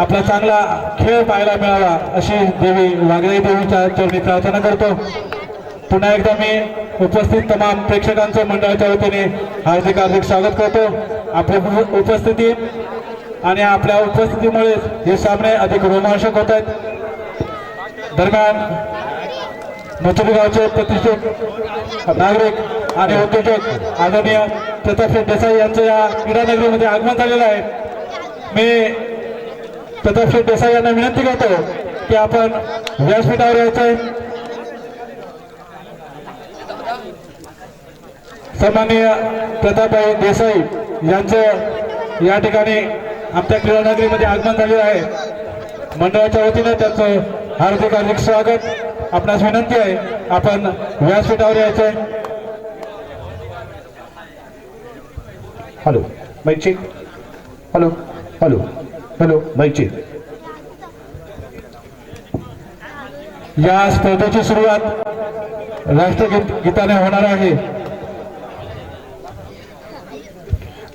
आपला चांगला खेळ पाहायला मिळावा अशी देवी वागळी देवीच्या चरणी प्रार्थना करतो. पुन्हा एकदा मी उपस्थित तमाम प्रेक्षकांचं मंडळाच्या वतीने हार्दिक हार्दिक स्वागत करतो. आपली उपस्थिती आणि आपल्या उपस्थितीमुळेच हे सामने अधिक रोमांचक होत आहेत. दरम्यान मथुरी गावचे प्रतिष्ठित नागरिक आणि उद्योजक आदरणीय प्रतापशेठ देसाई यांचं या क्रीडानगरीमध्ये आगमन झालेलं आहे. मी प्रतापशेठ देसाई यांना विनंती करतो की आपण व्यासपीठावर यायचंय सन्माननीय प्रतापभाई देसाई यांचं या ठिकाणी आमच्या क्रीडा नगरीमध्ये आगमन झालेलं आहे. मंडळाच्या वतीनं त्यांचं हार्दिक हार्दिक स्वागत. आपणास विनंती आहे आपण व्यासपीठावर यायचंय हॅलो मैची हॅलो हॅलो. हॅलो माईक या स्पर्धेची सुरुवात राष्ट्रगीत गीताने होणार आहे.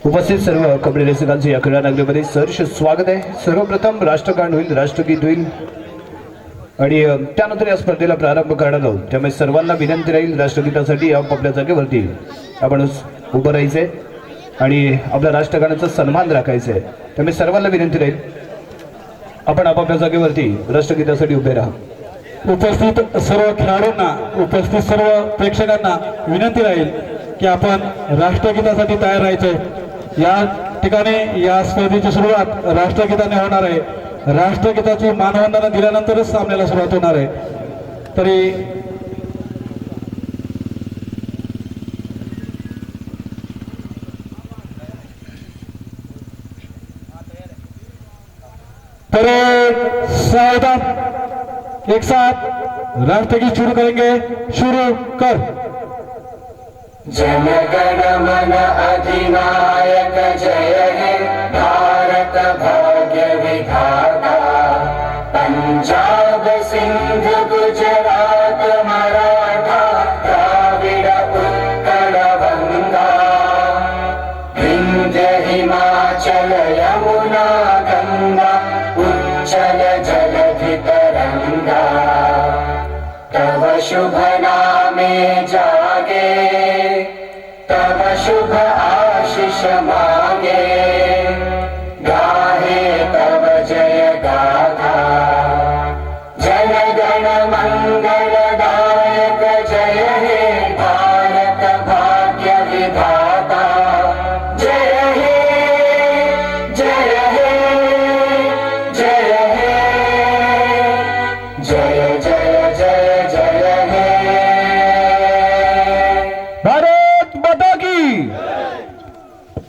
उपस्थित सर्व कबड्डी रसिकांचे या क्रीडा नगरीमध्ये सहर्ष स्वागत आहे. सर्वप्रथम राष्ट्रगान होईल राष्ट्रगीत होईल. आणि त्यानंतर या स्पर्धेला प्रारंभ करणार आहोत. त्यामुळे सर्वांना विनंती राहील राष्ट्रगीतासाठी आपल्या जागेवरती आपण उभं राहायचंय. आणि आपल्या राष्ट्रगानाचा सन्मान राखायचा आहे. त्यामुळे सर्वांना विनंती राहील आपण आपापल्या जागेवरती राष्ट्रगीतासाठी उभे राहा. उपस्थित सर्व खेळाडूंना उपस्थित सर्व प्रेक्षकांना विनंती राहील की आपण राष्ट्रगीतासाठी तयार राहायचे या ठिकाणी या स्पर्धेची सुरुवात राष्ट्रगीताने होणार आहे. राष्ट्रगीताची मानवंदना दिल्यानंतरच सामन्याला सुरुवात होणार आहे. तरी परेड सावधान एक साथ. राष्ट्रगीत शुरू करेंगे. शुरू कर. जनगण मन अधिनायक जय हे. भारत भाग्य विधाता. पंजाब सिंध गुजरात. शुभ नामे जागे तव शुभ आशीष मागे। गाहे तव जय गाथा जन गण मंगलदायक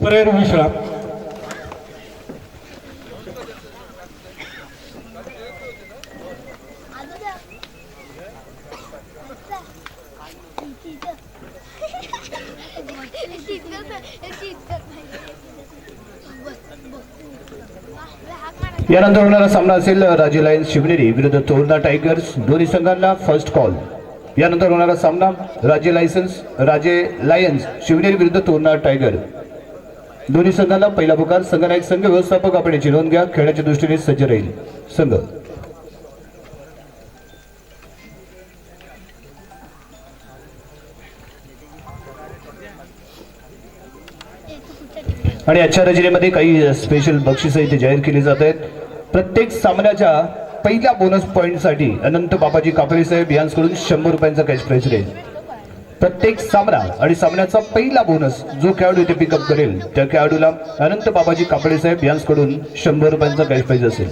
परेड मिश्रा। यानंतर होणारा सामना असेल राजे लायन्स शिवनेरी विरुद्ध तोरणा टायगर्स दोन्ही संघांना फर्स्ट कॉल यानंतर होणारा सामना राजे लायसन्स राजे लायन्स शिवनेरी विरुद्ध तोरणा टायगर. दोन्ही संघाला पहिला पुकार संघनायक संघ व्यवस्थापक आपण याची नोंद घ्या खेळाच्या दृष्टीने सज्ज राहील संघ. आणि आजच्या रचनेमध्ये काही स्पेशल बक्षिसं इथे जाहीर केली जात आहेत. प्रत्येक सामन्याच्या पहिल्या बोनस पॉईंटसाठी अनंत बाबाजी कापरे साहेब यांकडून शंभर रुपयांचा कॅश प्राईज राहील. प्रत्येक सामना आणि सामन्याचा पहिला बोनस जो खेळाडू इथे पिकअप करेल त्या खेळाडूला अनंत बाबाजी कापडे साहेब यांच्याकडून शंभर रुपयांचा कॅश प्राईज असेल.